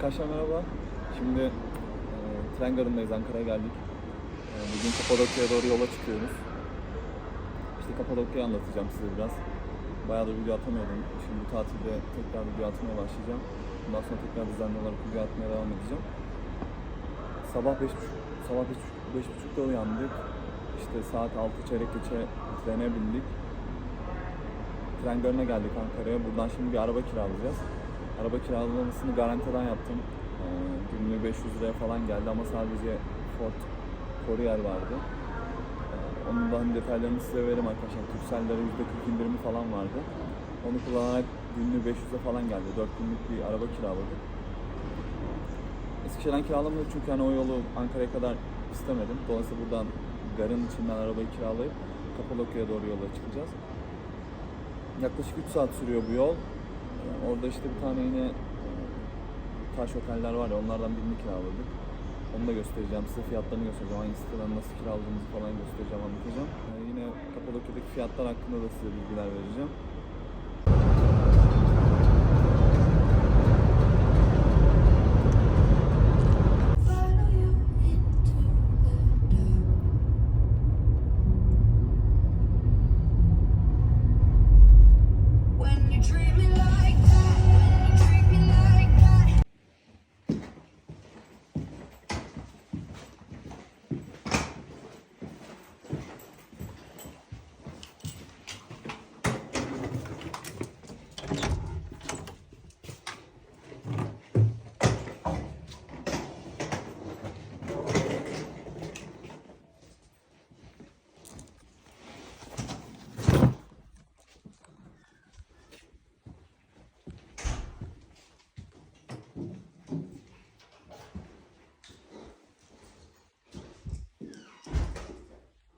Arkadaşlar merhaba. Şimdi e, tren garındayız, Ankara'ya geldik. E, bugün Kapadokya'ya doğru yola çıkıyoruz. İşte Kapadokya'yı anlatacağım size biraz. Bayağıdır video atamıyordum. Şimdi bu tatilde tekrar video atmaya başlayacağım. Bundan sonra tekrar düzenli olarak video atmaya devam edeceğim. Sabah 5.30 sabah 5.30'da uyandık. İşte saat 6 çeyrek geçe trene bindik. Tren garına geldik Ankara'ya. Buradan şimdi bir araba kiralayacağız. Araba kiralamasını garantiden yaptım. Ee, günlüğü 500 liraya falan geldi ama sadece Ford Courier vardı. Ee, onun da hani detaylarını size veririm arkadaşlar. Turkcell'lere %40 indirimi falan vardı. Onu kullanarak günlüğü 500'e falan geldi. 4 günlük bir araba kiraladık. Eskişehir'den kiralamadık çünkü hani o yolu Ankara'ya kadar istemedim. Dolayısıyla buradan garın içinden arabayı kiralayıp Kapadokya'ya doğru yola çıkacağız. Yaklaşık 3 saat sürüyor bu yol. Orada işte bir tane yine e, taş oteller var ya onlardan birini kiraladık. Onu da göstereceğim size fiyatlarını göstereceğim. Hangi siteden nasıl kiraladığımızı falan göstereceğim, anlatacağım. Ee, yine Kapadokya'daki fiyatlar hakkında da size bilgiler vereceğim.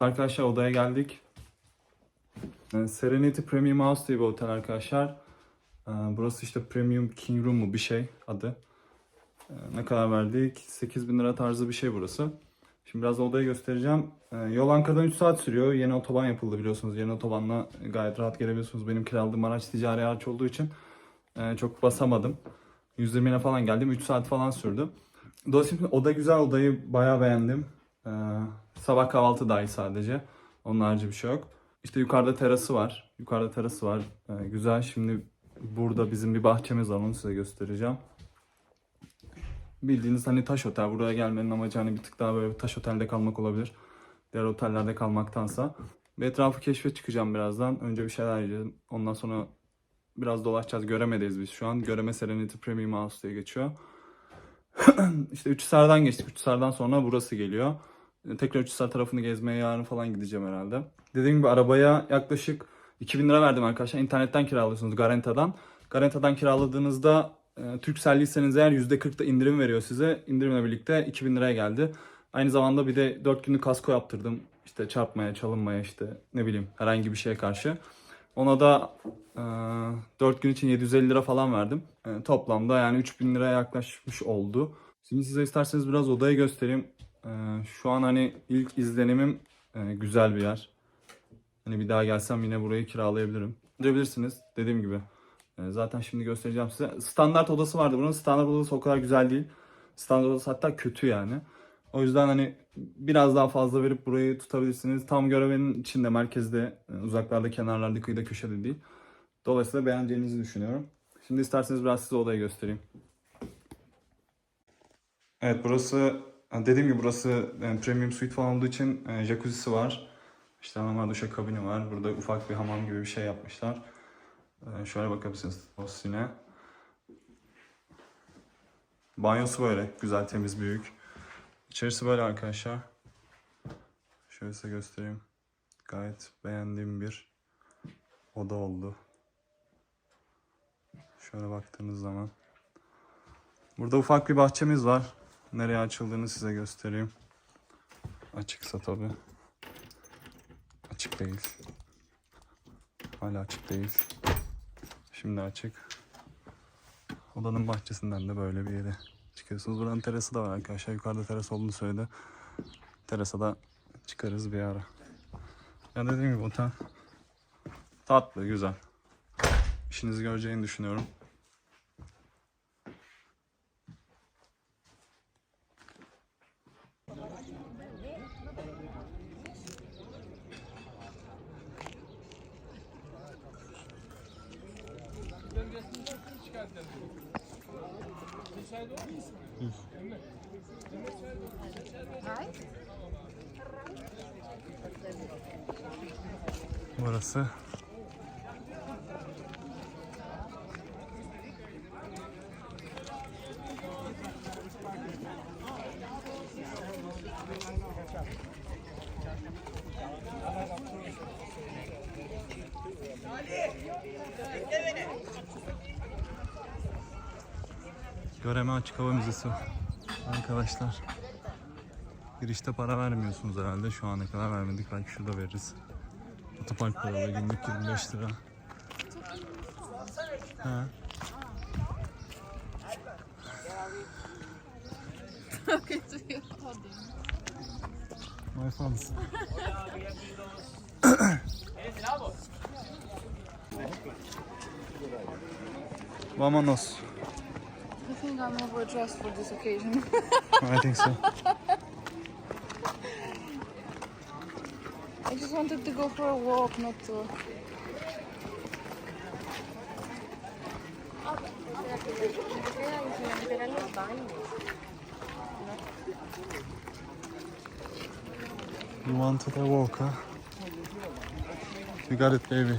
Arkadaşlar odaya geldik. Ee, Serenity Premium House diye bir otel arkadaşlar. Ee, Burası işte Premium King Room mu bir şey adı. Ee, Ne kadar verdik? 8000 lira tarzı bir şey burası. Şimdi biraz da odayı göstereceğim. Yol Ankara'dan 3 saat sürüyor. Yeni otoban yapıldı biliyorsunuz. Yeni otobanla gayet rahat gelebiliyorsunuz. Benim kiraladığım araç ticari araç olduğu için e, çok basamadım. 120'ne falan geldim. 3 saat falan sürdü. Dolayısıyla oda güzel. Odayı bayağı beğendim. Ee, sabah kahvaltı dahi sadece. Onun harici bir şey yok. İşte yukarıda terası var. Yukarıda terası var. Ee, güzel. Şimdi burada bizim bir bahçemiz var. Onu size göstereceğim. Bildiğiniz hani taş otel. Buraya gelmenin amacı hani bir tık daha böyle bir taş otelde kalmak olabilir. Diğer otellerde kalmaktansa. Bir etrafı keşfe çıkacağım birazdan. Önce bir şeyler yiyeceğim. Ondan sonra biraz dolaşacağız. Göremedeyiz biz şu an. Göreme Serenity Premium House diye geçiyor. işte Üçhisar'dan geçtik. Üçhisar'dan sonra burası geliyor. Tekrar Üçhisar tarafını gezmeye yarın falan gideceğim herhalde. Dediğim gibi arabaya yaklaşık 2000 lira verdim arkadaşlar. İnternetten kiralıyorsunuz Garanta'dan. Garanta'dan kiraladığınızda e, Turkcell'liyseniz eğer %40 da indirim veriyor size. İndirimle birlikte 2000 liraya geldi. Aynı zamanda bir de 4 günlük kasko yaptırdım. İşte çarpmaya, çalınmaya işte ne bileyim herhangi bir şeye karşı. Ona da e, 4 gün için 750 lira falan verdim. E, toplamda yani 3000 liraya yaklaşmış oldu. Şimdi size isterseniz biraz odayı göstereyim. E, şu an hani ilk izlenimim e, güzel bir yer. Hani bir daha gelsem yine burayı kiralayabilirim. Gidebilirsiniz dediğim gibi. E, zaten şimdi göstereceğim size. Standart odası vardı. Bunun standart odası o kadar güzel değil. Standart odası hatta kötü yani. O yüzden hani biraz daha fazla verip burayı tutabilirsiniz. Tam görevenin içinde, merkezde, e, uzaklarda, kenarlarda, kıyıda, köşede değil. Dolayısıyla beğeneceğinizi düşünüyorum. Şimdi isterseniz biraz size odayı göstereyim. Evet burası dediğim gibi burası yani premium suite falan olduğu için e, jacuzzi'si var. İşte normal duşa kabini var. Burada ufak bir hamam gibi bir şey yapmışlar. E, şöyle bakabilirsiniz yine. Banyosu böyle güzel, temiz, büyük. İçerisi böyle arkadaşlar. Şöyle size göstereyim. Gayet beğendiğim bir oda oldu. Şöyle baktığınız zaman. Burada ufak bir bahçemiz var. Nereye açıldığını size göstereyim. Açıksa tabi. Açık değil. Hala açık değil. Şimdi açık. Odanın bahçesinden de böyle bir yere çıkıyorsunuz. Buranın terası da var arkadaşlar. Yukarıda teras olduğunu söyledi. Terasa da çıkarız bir ara. Ya dediğim gibi otel tatlı, güzel. İşinizi göreceğini düşünüyorum. Burası. Göreme Açık Hava Müzesi arkadaşlar. Girişte para vermiyorsunuz herhalde. Şu ana kadar vermedik. Belki şurada veririz. Otopark paraları günlük 25 lira. Ha. My father. Vámonos. Think I'm overdressed for this occasion. I think so. I just wanted to go for a walk, not to. You wanted a walk, huh? You got it, baby.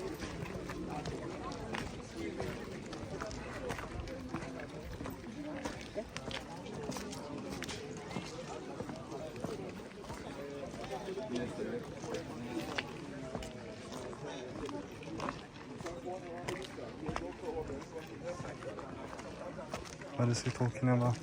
Parece Tolkien'e bak.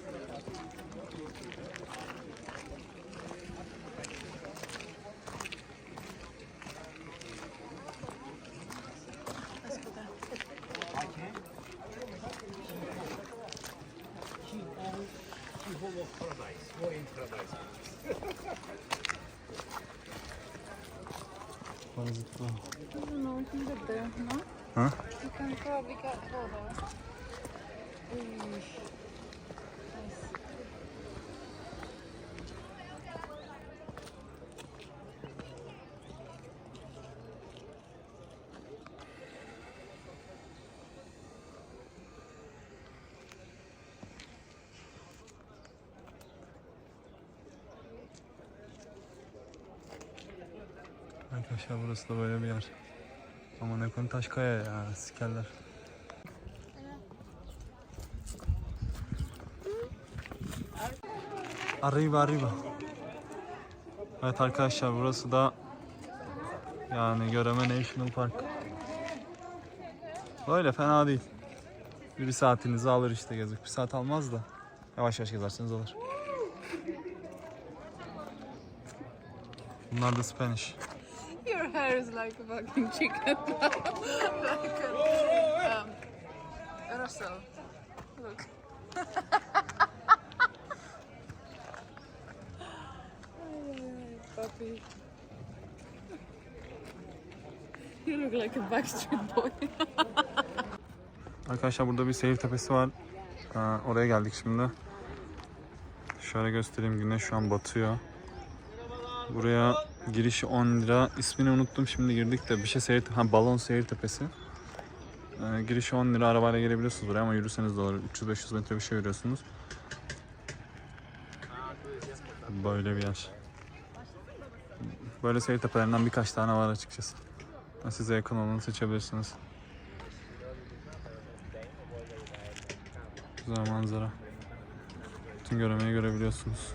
Parazitler. Det er noen som bedre nå. Hæ? Du kan få avvike av hodet. Arkadaşlar burası da böyle bir yer. Ama ne konu taş kaya ya sikerler. Arriba arriba. Evet arkadaşlar burası da yani Göreme National Park. Böyle fena değil. Bir saatinizi alır işte gezmek. Bir saat almaz da. Yavaş yavaş gezerseniz alır. Bunlar da Spanish. Your hair is like a fucking chicken. like a, um, Russell. Look. Puppy. You look like a Backstreet Boy. Arkadaşlar burada bir seyir tepesi var. Ee, oraya geldik şimdi. Şöyle göstereyim güneş şu an batıyor. Buraya girişi 10 lira. İsmini unuttum şimdi girdik de bir şey seyir ha balon seyir tepesi. Ee, girişi 10 lira arabayla gelebiliyorsunuz buraya ama yürürseniz de olur. 300-500 metre bir şey yürüyorsunuz. Böyle bir yer. Böyle seyir tepelerinden birkaç tane var açıkçası. Size yakın olanı seçebilirsiniz. Güzel manzara. Bütün göremeyi görebiliyorsunuz.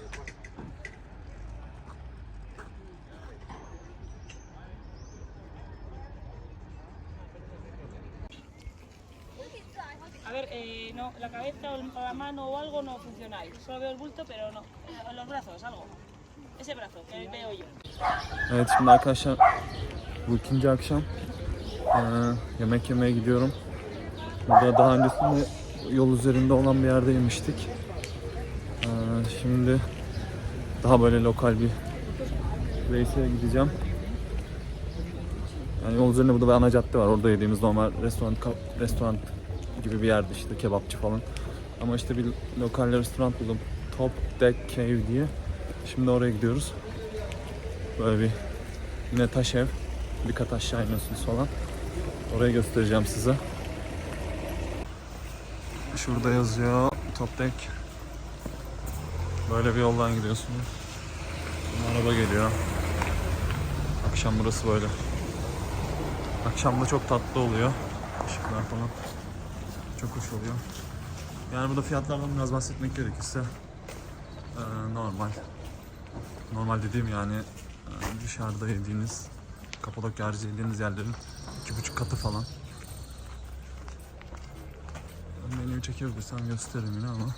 Eh, no, la cabeza o la mano o algo no funcionáis. Solo veo el bulto, pero no. Los brazos, algo. Ese brazo que veo yo. Evet şimdi arkadaşlar bu ikinci akşam eee, yemek yemeye gidiyorum. Burada daha öncesinde yol üzerinde olan bir yerde yemiştik. Eee, şimdi daha böyle lokal bir reise gideceğim. Yani yol üzerinde burada bir ana cadde var. Orada yediğimiz normal restoran, restoran gibi bir yerde işte kebapçı falan. Ama işte bir lokal restoran buldum. Top Deck Cave diye. Şimdi oraya gidiyoruz. Böyle bir yine taş ev. Bir kat aşağı iniyorsunuz falan. Orayı göstereceğim size. Şurada yazıyor Top Deck. Böyle bir yoldan gidiyorsunuz. Şimdi araba geliyor. Akşam burası böyle. Akşam da çok tatlı oluyor. Işıklar falan. Çok hoş oluyor. Yani burada fiyatlardan biraz bahsetmek gerekirse eee, normal. Normal dediğim yani dışarıda yediğiniz Kapadokya harici yediğiniz yerlerin iki buçuk katı falan. Menüyü çekebilirsem gösteririm yine ama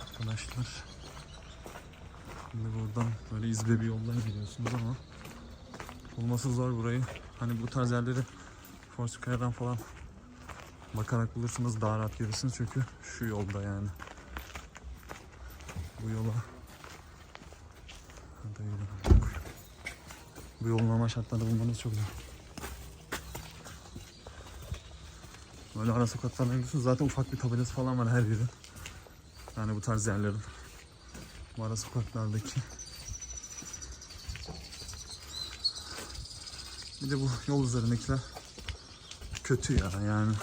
Arkadaşlar Şimdi buradan böyle izbe bir yoldan gidiyorsunuz ama Bulması zor burayı. Hani bu tarz yerleri Foursquare'dan falan bakarak bulursanız daha rahat görürsünüz çünkü şu yolda yani. Bu yola Hadi yürü. Bu yolun normal şartlarda bulmanız çok zor. Böyle ara sokaklardan gidiyorsunuz. Zaten ufak bir tabelası falan var her yerin. Yani bu tarz yerlerin. Bu ara sokaklardaki. Bir de bu yol üzerindekiler kötü ya yani.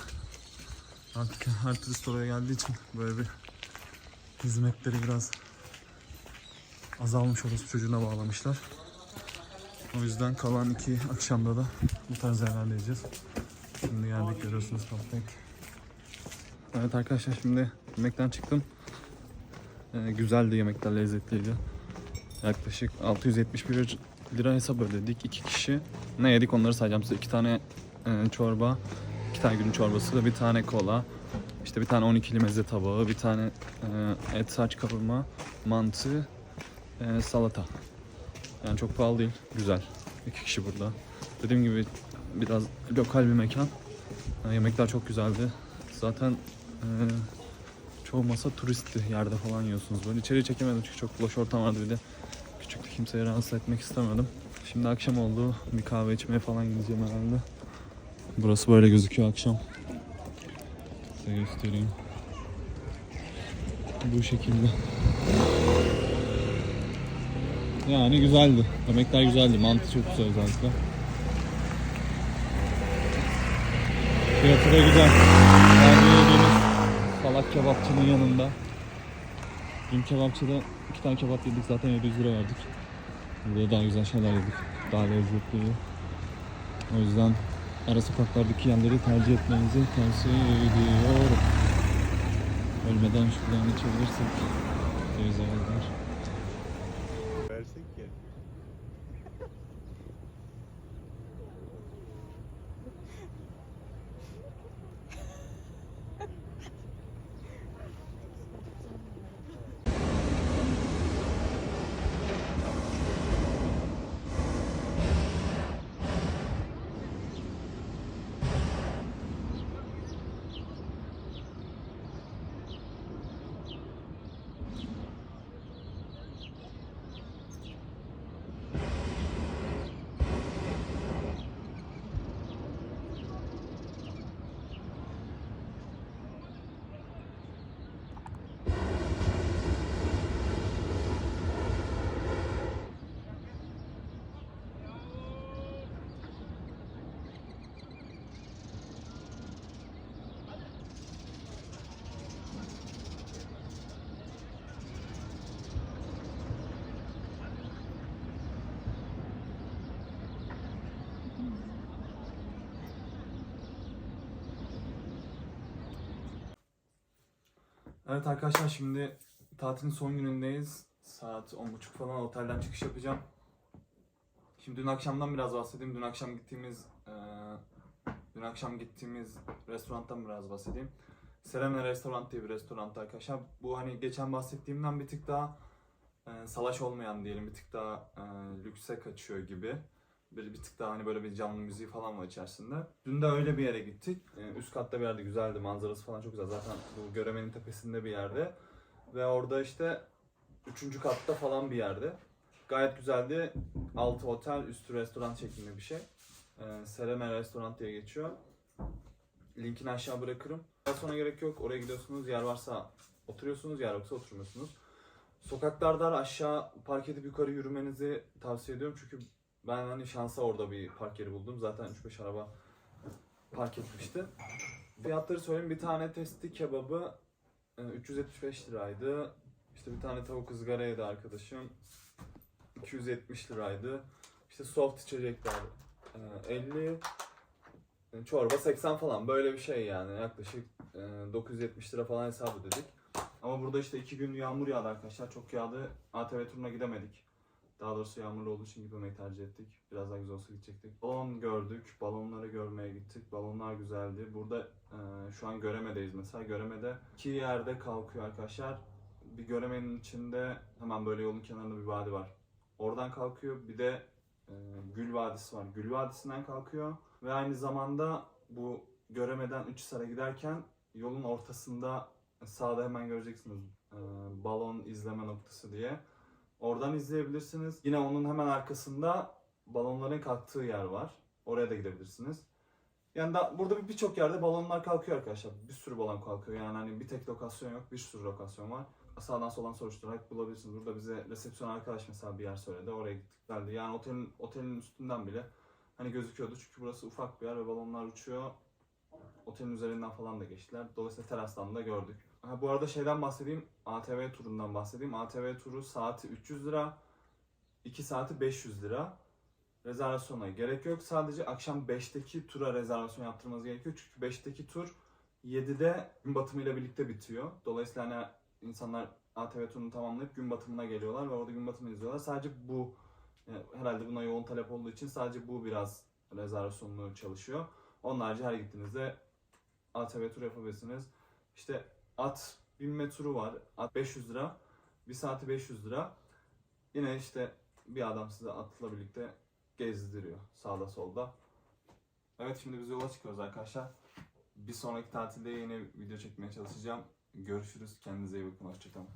Artık her turist oraya geldiği için böyle bir hizmetleri biraz azalmış orası çocuğuna bağlamışlar. O yüzden kalan iki akşamda da bu tarz yerlerde yiyeceğiz. Şimdi geldik görüyorsunuz Toptek. Evet arkadaşlar şimdi yemekten çıktım. Ee, güzeldi yemekler lezzetliydi. Yaklaşık 671 lira hesap ödedik iki kişi. Ne yedik onları sayacağım size. İki tane e, çorba, iki tane günün çorbası, bir tane kola, işte bir tane 12'li meze tabağı, bir tane e, et saç kavurma, mantı, e, salata. Yani çok pahalı değil, güzel. İki kişi burada. Dediğim gibi biraz lokal bir mekan. E, yemekler çok güzeldi. Zaten e, çoğu masa turistti. Yerde falan yiyorsunuz böyle. İçeri çekemedim çünkü çok boş ortam vardı bir de. Küçüktü kimseyi rahatsız etmek istemedim. Şimdi akşam oldu. Bir kahve içmeye falan gideceğim herhalde. Burası böyle gözüküyor akşam. Size göstereyim. Bu şekilde. Yani güzeldi. Yemekler güzeldi. Mantı çok güzel özellikle. Fiyatı da güzel. Yani yediğimiz salak kebapçının yanında. Dün kebapçıda iki tane kebap yedik zaten 700 lira verdik. Burada daha güzel şeyler yedik. Daha lezzetliydi. O yüzden ara sokaklardaki yerleri tercih etmenizi tavsiye ediyorum. Ölmeden şuradan geçebilirsek. Teyze yazlar. Evet arkadaşlar şimdi tatilin son günündeyiz. Saat 10.30 falan otelden çıkış yapacağım. Şimdi dün akşamdan biraz bahsedeyim. Dün akşam gittiğimiz eee, dün akşam gittiğimiz restorandan biraz bahsedeyim. Serena Restaurant diye bir restoran arkadaşlar. Bu hani geçen bahsettiğimden bir tık daha eee, salaş olmayan diyelim bir tık daha eee, lükse kaçıyor gibi. Bir, bir tık daha hani böyle bir canlı müziği falan var içerisinde. Dün de öyle bir yere gittik. Ee, üst katta bir yerde güzeldi. Manzarası falan çok güzel. Zaten bu Göreme'nin tepesinde bir yerde. Ve orada işte üçüncü katta falan bir yerde. Gayet güzeldi. Altı otel, üstü restoran şeklinde bir şey. Ee, Serena Restoran diye geçiyor. Linkini aşağı bırakırım. Sonra gerek yok. Oraya gidiyorsunuz. Yer varsa oturuyorsunuz. Yer yoksa oturmuyorsunuz. Sokaklarda aşağı park edip yukarı yürümenizi tavsiye ediyorum. Çünkü ben hani şansa orada bir park yeri buldum. Zaten 3-5 araba park etmişti. Fiyatları söyleyeyim. Bir tane testi kebabı e, 375 liraydı. İşte bir tane tavuk ızgara yedi arkadaşım. 270 liraydı. İşte soft içecekler e, 50. e, Çorba 80 falan böyle bir şey yani yaklaşık e, 970 lira falan hesap ödedik. Ama burada işte iki gün yağmur yağdı arkadaşlar. Çok yağdı. ATV turuna gidemedik. Daha doğrusu yağmurlu olduğu için gitmemeyi tercih ettik. Biraz daha güzel olsa gidecektik. Balon gördük. Balonları görmeye gittik. Balonlar güzeldi. Burada e, şu an Göreme'deyiz mesela. Göreme'de iki yerde kalkıyor arkadaşlar. Bir Göreme'nin içinde hemen böyle yolun kenarında bir vadi var. Oradan kalkıyor. Bir de e, Gül Vadisi var. Gül Vadisi'nden kalkıyor. Ve aynı zamanda bu Göreme'den Üçhisar'a giderken yolun ortasında sağda hemen göreceksiniz e, balon izleme noktası diye. Oradan izleyebilirsiniz. Yine onun hemen arkasında balonların kalktığı yer var. Oraya da gidebilirsiniz. Yani da, burada bir- birçok yerde balonlar kalkıyor arkadaşlar. Bir sürü balon kalkıyor. Yani hani bir tek lokasyon yok, bir sürü lokasyon var. Sağdan soldan soruşturarak bulabilirsiniz. Burada bize resepsiyon arkadaş mesela bir yer söyledi. Oraya gittik geldi. Yani otelin otelin üstünden bile hani gözüküyordu. Çünkü burası ufak bir yer ve balonlar uçuyor. Otelin üzerinden falan da geçtiler. Dolayısıyla terastan da gördük. Ha, bu arada şeyden bahsedeyim. ATV turundan bahsedeyim. ATV turu saati 300 lira. 2 saati 500 lira. Rezervasyona gerek yok. Sadece akşam 5'teki tura rezervasyon yaptırmanız gerekiyor. Çünkü 5'teki tur 7'de gün batımıyla birlikte bitiyor. Dolayısıyla hani insanlar ATV turunu tamamlayıp gün batımına geliyorlar ve orada gün batımını izliyorlar. Sadece bu yani herhalde buna yoğun talep olduğu için sadece bu biraz rezervasyonlu çalışıyor. Onun harici her gittiğinizde ATV tur yapabilirsiniz. İşte at binme turu var. At 500 lira. Bir saati 500 lira. Yine işte bir adam size atla birlikte gezdiriyor sağda solda. Evet şimdi biz yola çıkıyoruz arkadaşlar. Bir sonraki tatilde yine video çekmeye çalışacağım. Görüşürüz. Kendinize iyi bakın. Hoşçakalın.